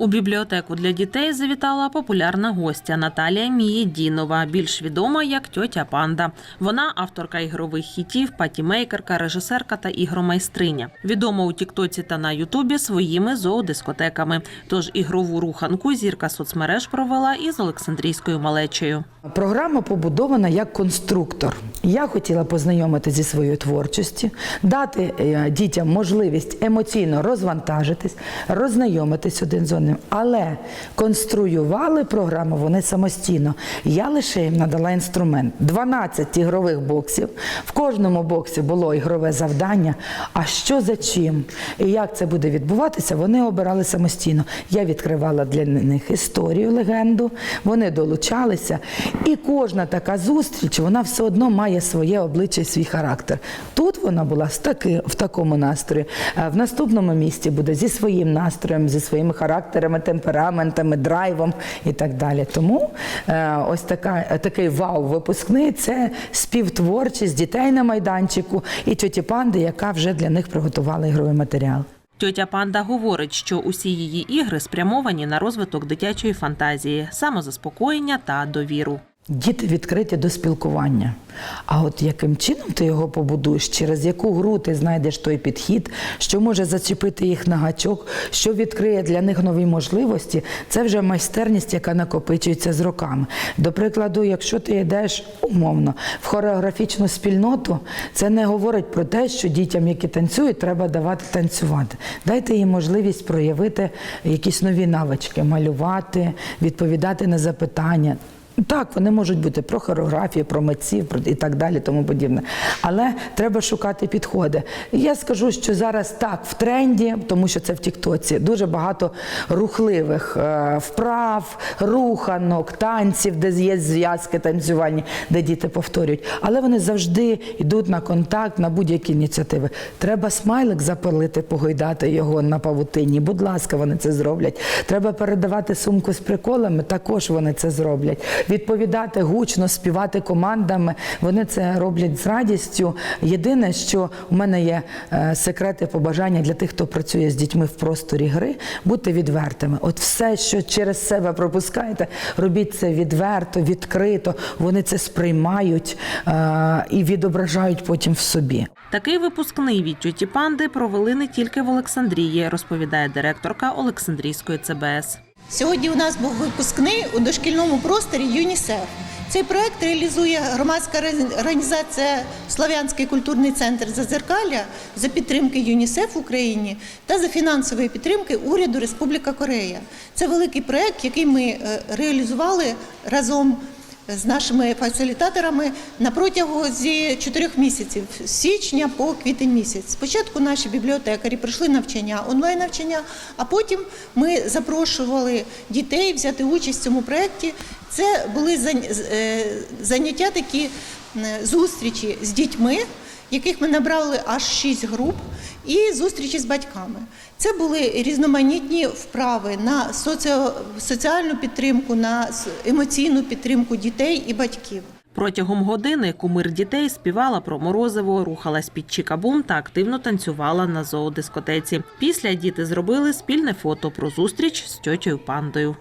У бібліотеку для дітей завітала популярна гостя Наталія Мієдінова, більш відома як тьотя Панда. Вона авторка ігрових хітів, патімейкерка, режисерка та ігромайстриня. Відома у Тіктоці та на Ютубі своїми зоодискотеками. Тож ігрову руханку зірка соцмереж провела із Олександрійською малечею. Програма побудована як конструктор. Я хотіла познайомити зі своєю творчістю, дати е, дітям можливість емоційно розвантажитись, роззнайомитись один з одним, але конструювали програму вони самостійно. Я лише їм надала інструмент: 12 ігрових боксів. В кожному боксі було ігрове завдання. А що за чим і як це буде відбуватися, вони обирали самостійно. Я відкривала для них історію, легенду. Вони долучалися. І кожна така зустріч, вона все одно має своє обличчя і свій характер. Тут вона була в, таки, в такому настрої. В наступному місці буде зі своїм настроєм, зі своїми характерами, темпераментами, драйвом і так далі. Тому е, ось така, такий вау-випускний це співтворчість дітей на майданчику і тьоті Панди, яка вже для них приготувала ігровий матеріал. Тьотя Панда говорить, що усі її ігри спрямовані на розвиток дитячої фантазії, самозаспокоєння та довіру. Діти відкриті до спілкування. А от яким чином ти його побудуєш, через яку гру ти знайдеш той підхід, що може зачепити їх на гачок, що відкриє для них нові можливості, це вже майстерність, яка накопичується з роками. До прикладу, якщо ти йдеш умовно в хореографічну спільноту, це не говорить про те, що дітям, які танцюють, треба давати танцювати. Дайте їм можливість проявити якісь нові навички, малювати, відповідати на запитання. Так, вони можуть бути про хореографію, про митців і так далі, тому подібне. Але треба шукати підходи. Я скажу, що зараз так в тренді, тому що це в Тіктоці, дуже багато рухливих е, вправ, руханок, танців, де є зв'язки танцювальні, де діти повторюють. Але вони завжди йдуть на контакт, на будь-які ініціативи. Треба смайлик запалити, погойдати його на павутині. Будь ласка, вони це зроблять. Треба передавати сумку з приколами, також вони це зроблять відповідати гучно, співати командами. Вони це роблять з радістю. Єдине, що у мене є е, секрети побажання для тих, хто працює з дітьми в просторі гри, будьте відвертими. От все, що через себе пропускаєте, робіть це відверто, відкрито. Вони це сприймають е, і відображають потім в собі. Такий випускний від тьоті Панди провели не тільки в Олександрії, розповідає директорка Олександрійської ЦБС. Сьогодні у нас був випускний у дошкільному просторі ЮНІСЕФ. Цей проект реалізує громадська організація Слов'янський культурний центр Зазеркалля за підтримки ЮНІСЕФ в Україні та за фінансової підтримки уряду Республіка Корея. Це великий проект, який ми е, реалізували разом з нашими фасилітаторами на протязі чотирьох місяців з січня по квітень місяць. Спочатку наші бібліотекарі пройшли навчання, онлайн навчання, а потім ми запрошували дітей взяти участь в цьому проєкті. Це були е, заняття такі зустрічі з дітьми, яких ми набрали аж шість груп, і зустрічі з батьками. Це були різноманітні вправи на соціальну підтримку, на емоційну підтримку дітей і батьків. Протягом години кумир дітей співала про морозиво, рухалась під чікабум та активно танцювала на зоодискотеці. Після діти зробили спільне фото про зустріч з тьотєю пандою.